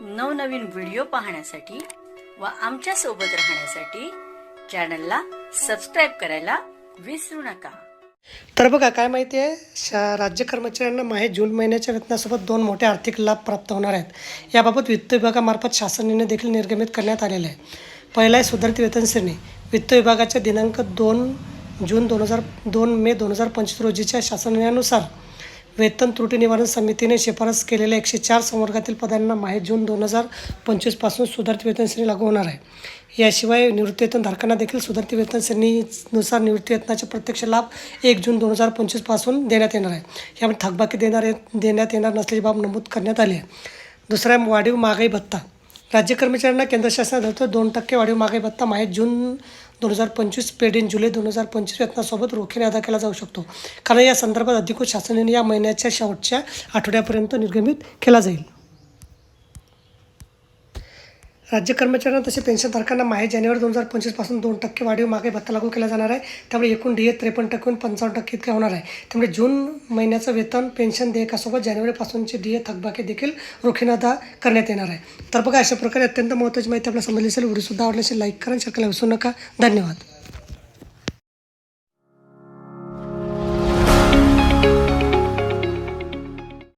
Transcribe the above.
नवनवीन व्हिडिओ पाहण्यासाठी व आमच्यासोबत राहण्यासाठी चॅनलला सबस्क्राईब करायला विसरू नका. तर बघा काय माहिती आहे? शा राज्य कर्मचाऱ्यांना माहे जून महिन्याच्या वेतनासोबत दोन मोठे आर्थिक लाभ प्राप्त होणार आहेत. याबाबत वित्त विभागामार्फत शासन निर्णय देखील निर्गमित करण्यात आलेला आहे. पहिला आहे सुधारित वेतन श्रेणी. वित्त विभागाच्या दिनांक दोन जून दोन हजार दोन मे दोन हजार पंचवीस रोजीच्या शासन निर्णयानुसार वेतन त्रुटी निवारण समितीने शिफारस केलेल्या एकशे चार संवर्गातील पदांना माहे जून दोन हजार पंचवीसपासून सुधारित वेतन श्रेणी लागू होणार आहे. याशिवाय निवृत्तीवेतन धारकांना देखील सुधारित वेतन श्रेणीनुसार निवृत्तीवेतनाचे प्रत्यक्ष लाभ एक जून दोन हजार पंचवीसपासून देण्यात येणार आहे. यामध्ये थकबाकी देणार देण्यात येणार नसल्याची बाब नमूद करण्यात आली आहे. दुसरा वाढीव महागाई भत्ता. राज्य कर्मचाऱ्यांना केंद्र शासनातर्फे दोन टक्के वाढीव महागाई भत्ता माहे जून दोन हजार पंचवीस पेड इन जुलै दोन हजार पंचवीस वेतनासोबत रोखीने अदा केला जाऊ शकतो. कारण या संदर्भात अधिकृत शासनाने या महिन्याच्या शेवटच्या आठवड्यापर्यंत निर्गमित केला जाईल. राज्य कर्मचाऱ्यांना तसे पेन्शनधारकांना माहे जानेवारी दोन हजार पंचवीसपासून दोन टक्के वाढीव मागे भत्ता लागू केला जाणार आहे. त्यामुळे एकूण डी ए त्रेपन्न टक्केहून पंचावन्न टक्के इतके होणार आहे. त्यामुळे जून महिन्याचं वेतन पेन्शन देयकासोबत जानेवारीपासूनचे डी ए थकबाकी देखील रोखीने अदा करण्यात येणार आहे. तर बघा अशा प्रकारे अत्यंत महत्त्वाची माहिती आपल्याला समजली असेल व्हिडिओसुद्धा आवडली लाईक करा शेअर करायला विसरू नका. धन्यवाद.